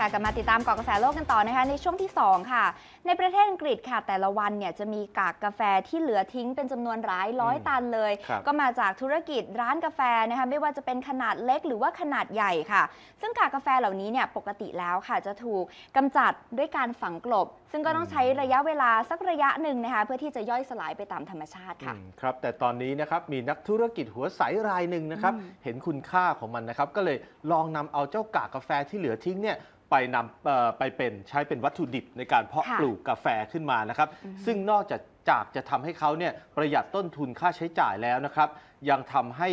ค่ะกลับมาติดตามเกาะกระแสโลกกันต่อนะคะในช่วงที่ 2 ค่ะในประเทศอังกฤษค่ะแต่ละวันเนี่ยจะมีกากกาแฟที่เหลือทิ้งเป็นจำนวนหลายร้อยอืมตันเลยครับก็มาจากธุรกิจร้านกาแฟนะคะไม่ว่าจะเป็นขนาดเล็กหรือว่าขนาดใหญ่ค่ะ ซึ่งกากกาแฟเหล่านี้เนี่ยปกติแล้วค่ะจะถูกกำจัดด้วยการฝังกลบ ซึ่งก็ต้องใช้ระยะเวลาสักระยะหนึ่งนะคะเพื่อที่จะย่อยสลายไปตามธรรมชาติค่ะอืมครับแต่ตอนนี้นะครับมีนักธุรกิจหัวใสรายหนึ่งนะครับอืมเห็นคุณค่าของมันนะครับก็เลยลองนำเอาเจ้ากากกาแฟที่เหลือทิ้งเนี่ยไปนำเอ่อไปเป็นใช้เป็นวัตถุดิบในการเพาะค่ะปลูกกาแฟขึ้นมานะครับอืมซึ่งนอกจากจากจะทำให้เขาเนี่ยประหยัดต้นทุนค่าใช้จ่ายแล้วนะครับ ยังทำให้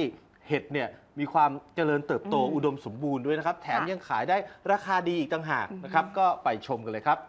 เห็ดเนี่ยมีความเจริญเติบโตอืมอุดมสมบูรณ์ด้วยนะครับ แถมค่ะ ยังขายได้ราคาดีอีกต่างหากนะครับ ก็ไปชมกันเลยครับ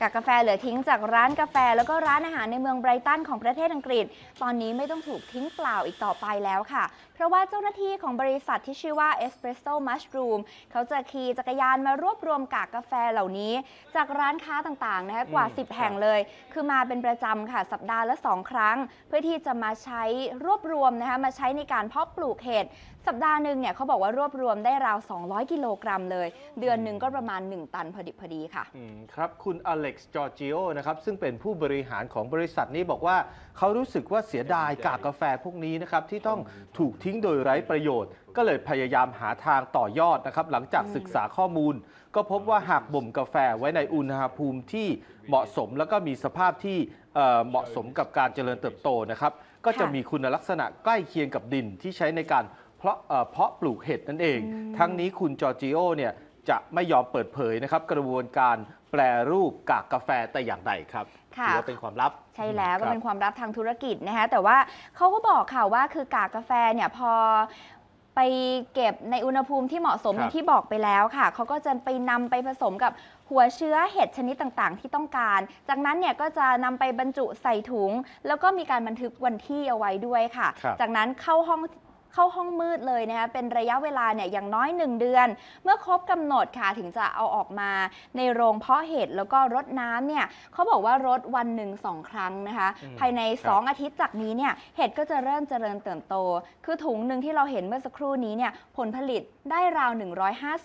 กากกาแฟเหลือทิ้งจากร้านกาแฟ แล้วก็ร้านอาหารในเมืองไบรตันของประเทศอังกฤษ ตอนนี้ไม่ต้องถูกทิ้งเปล่าอีกต่อไปแล้วค่ะ เพราะว่าเจ้าหน้าที่ของบริษัทที่ชื่อว่า Espresso Mushroom เขาจะขี่จักรยานมารวบรวมกากกาแฟเหล่านี้ จากร้านค้าต่างๆนะคะกว่าอืม10 แห่งเลย คือมาเป็นประจำค่ะสัปดาห์ละ 2 ครั้ง เพื่อที่จะมาใช้รวบรวมนะคะมาใช้ในการเพาะปลูกเห็ด สัปดาห์หนึ่งเนี่ยเขาบอกว่ารวบรวมได้ราว 200 กิโลกรัมเลย เดือนหนึ่งก็ประมาณ 1 ตันพอดิบพอดีค่ะ อืมครับคุณอเล็กซ์จอร์จิโอนะครับซึ่งเป็นผู้บริหารของบริษัทนี้บอกว่าเขารู้สึกว่าเสียดายกากกาแฟพวกนี้นะครับที่ต้องถูกทิ้งโดยไร้ประโยชน์ ก็เลยพยายามหาทางต่อยอดนะครับหลังจากศึกษาข้อมูล ก็พบว่าหากบ่มกาแฟไว้ในอุณหภูมิที่เหมาะสมแล้วก็มีสภาพที่เอ่อเหมาะสมกับการเจริญเติบโตนะครับก็จะค่ะมีคุณลักษณะใกล้เคียงกับดินที่ใช้ในการ เพาะเอ่อเพาะปลูกเห็ดนั่นเองอืมทั้งนี้คุณจอร์จิโอเนี่ยจะไม่ยอมเปิดเผยนะครับ กระบวนการแปรรูปกากกาแฟแต่อย่างใดครับค่ะถือว่าเป็นความลับ ใช่แล้วก็ครับเป็นความลับทางธุรกิจนะคะแต่ว่าเขาก็บอกค่ะว่าคือกากกาแฟเนี่ยพอไปเก็บในอุณหภูมิที่เหมาะสมครับอย่างที่บอกไปแล้วค่ะ เขาก็จะไปนำไปผสมกับหัวเชื้อเห็ดชนิดต่างๆ ที่ต้องการ จากนั้นเนี่ยก็จะนำไปบรรจุใส่ถุง แล้วก็มีการบันทึกวันที่เอาไว้ด้วยค่ะครับจากนั้นเข้าห้อง เข้าห้องมืดเลยนะคะเป็นระยะเวลาเนี่ยอย่างน้อย 1 เดือน เมื่อครบกำหนดค่ะถึงจะเอาออกมาในโรงเพาะเห็ดแล้วก็รดน้ำเนี่ยเขาบอกว่ารดวันหนึ่งสองครั้งนะคะอืมภายในครับ2อาทิตย์จากนี้เนี่ยเห็ดก็จะเริ่มเจริญเติบโต คือถุงหนึ่งที่เราเห็นเมื่อสักครู่นี้เนี่ยผลผลิตได้ราว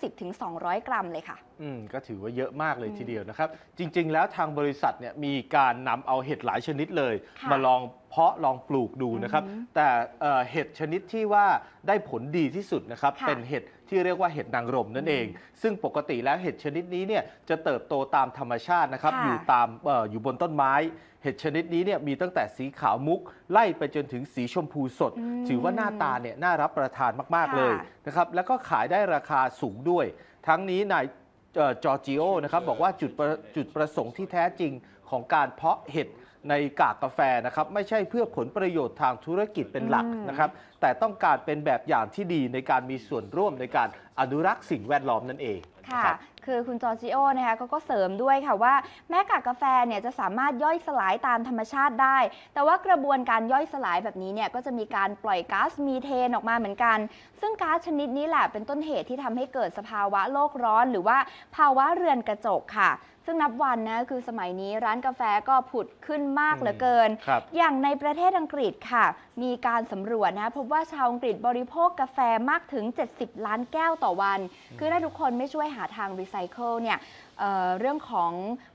150-200 กรัมเลยค่ะอืมก็ถือว่าเยอะมากเลยอืมทีเดียวนะครับ จริง ๆ แล้วทางบริษัทเนี่ยมีการนำเอาเห็ดหลายชนิดเลย ค่ะมาลองเพาะลองปลูกดูนะครับ อือหือแต่เอ่อเห็ดชนิดที่ว่าได้ผลดีที่สุดนะครับ ค่ะเป็นเห็ดที่เรียกว่าเห็ดนางรมนั่นเอง ซึ่งปกติแล้วเห็ดชนิดนี้เนี่ยจะเติบโตตามธรรมชาตินะครับ ค่ะ อยู่ตามเอออยู่บนต้นไม้ เห็ดชนิดนี้เนี่ยมีตั้งแต่สีขาวมุก ไล่ไปจนถึงสีชมพูสดอืมถือว่าหน้าตาเนี่ยน่ารับประทานมากๆค่ะเลยนะครับแล้วก็ขายได้ราคาสูงด้วย ทั้งนี้นายเอ่อ จอร์จิโอนะครับบอกว่าจุดประจุดประสงค์ที่แท้จริงของการเพาะเห็ดในกากกาแฟนะครับไม่ใช่เพื่อผลประโยชน์ทางธุรกิจเป็นหลักอืมนะครับ แต่ต้องการเป็นแบบอย่างที่ดีในการมีส่วนร่วมในการอนุรักษ์สิ่งแวดล้อมนั่นเองค่ะนะ ครับคือคุณจอร์จิโอนะคะเขาก็เสริมด้วยค่ะว่า แม้กากกาแฟเนี่ยจะสามารถย่อยสลายตามธรรมชาติได้ แต่ว่ากระบวนการย่อยสลายแบบนี้เนี่ยก็จะมีการปล่อยก๊าซมีเทนออกมาเหมือนกัน ซึ่งก๊าซชนิดนี้แหละเป็นต้นเหตุที่ทำให้เกิดสภาวะโลกร้อน หรือว่าภาวะเรือนกระจกค่ะซึ่งนับวันนะคือสมัยนี้ร้านกาแฟก็ผุดขึ้นมากอืมเหลือเกินครับอย่างในประเทศอังกฤษค่ะ มีการสำรวจนะพบว่าชาวอังกฤษบริโภคกาแฟมากถึง 70 ล้านแก้วต่อวัน คือถ้าทุกคนไม่ช่วยหาทางรีไซเคิลเนี่ย เอ่อเรื่องของ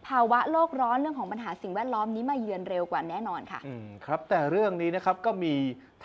ภาวะโลกร้อนเรื่องของปัญหาสิ่งแวดล้อมนี้มาเยือนเร็วกว่าแน่นอนค่ะ อืมครับแต่เรื่องนี้นะครับก็มี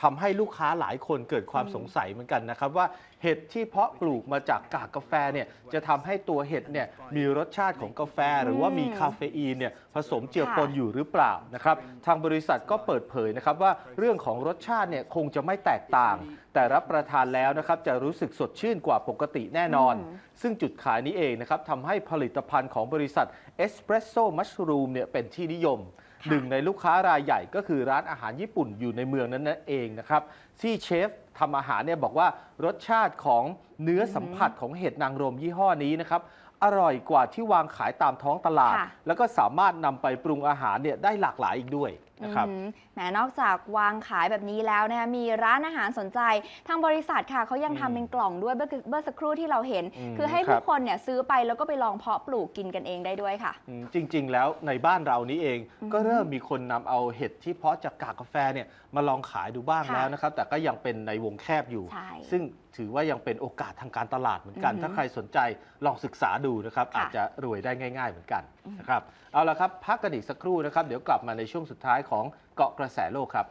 ทำให้ลูกค้าหลายคนเกิดความอืมสงสัยเหมือนกันนะครับ ว่าเห็ดที่เพาะปลูกมาจากกากกาแฟเนี่ยจะทำให้ตัวเห็ดเนี่ยมีรสชาติของกาแฟ หรือว่ามีคาเฟอีนเนี่ยผสมเจือปนค่ะอยู่หรือเปล่านะครับทางบริษัทก็เปิดเผยนะครับว่าเรื่องของรสชาติเนี่ยคงจะไม่แตกต่าง แต่รับประทานแล้วนะครับจะรู้สึกสดชื่นกว่าปกติแน่นอน อืม ซึ่งจุดขายนี้เองนะครับทำให้ผลิตภัณฑ์ของบริษัท Espresso Mushroom เนี่ยเป็นที่นิยมค่ะหนึ่งในลูกค้ารายใหญ่ก็คือร้านอาหารญี่ปุ่นอยู่ในเมืองนั้นนั่นเองนะครับ ที่เชฟทำอาหารเนี่ยบอกว่ารสชาติของเนื้อสัมผัสของเห็ดนางรมยี่ห้อนี้นะครับอร่อยกว่าที่วางขายตามท้องตลาดค่ะแล้วก็สามารถนำไปปรุงอาหารเนี่ยได้หลากหลายอีกด้วยนะครับอืมแหมนอกจากวางขายแบบนี้แล้วนะคะมีร้านอาหารสนใจ ทางบริษัทค่ะเขายังอืมทำเป็นกล่องด้วยเมื่อเมื่อสักครู่ที่เราเห็นอืมคือให้ครัผู้บคนเนี่ยซื้อไปแล้วก็ไปลองเพาะปลูกกินกันเองได้ด้วยค่ะอืมจริง ๆ แล้วในบ้านเรานี้เองอือฮึก็เริ่มมีคนนำเอาเห็ดที่เพาะจากกากกาแฟเนี่ยมาลองขายดูบ้างค่ะแล้วนะครับ แต่ก็ยังเป็นในวงแคบอยู่ใช่ซึ่งถือว่ายังเป็นโอกาสทางการตลาดเหมือนกันอือฮึถ้าใครสนใจลองศึกษาดูนะครับค่ะอาจจะรวยได้ง่าย ๆ เหมือนกันอืมนะครับเอาละครับพักกันอีกสักครู่นะครับ เดี๋ยวกลับมาในช่วงสุดท้ายของเกาะกระแสโลกครับ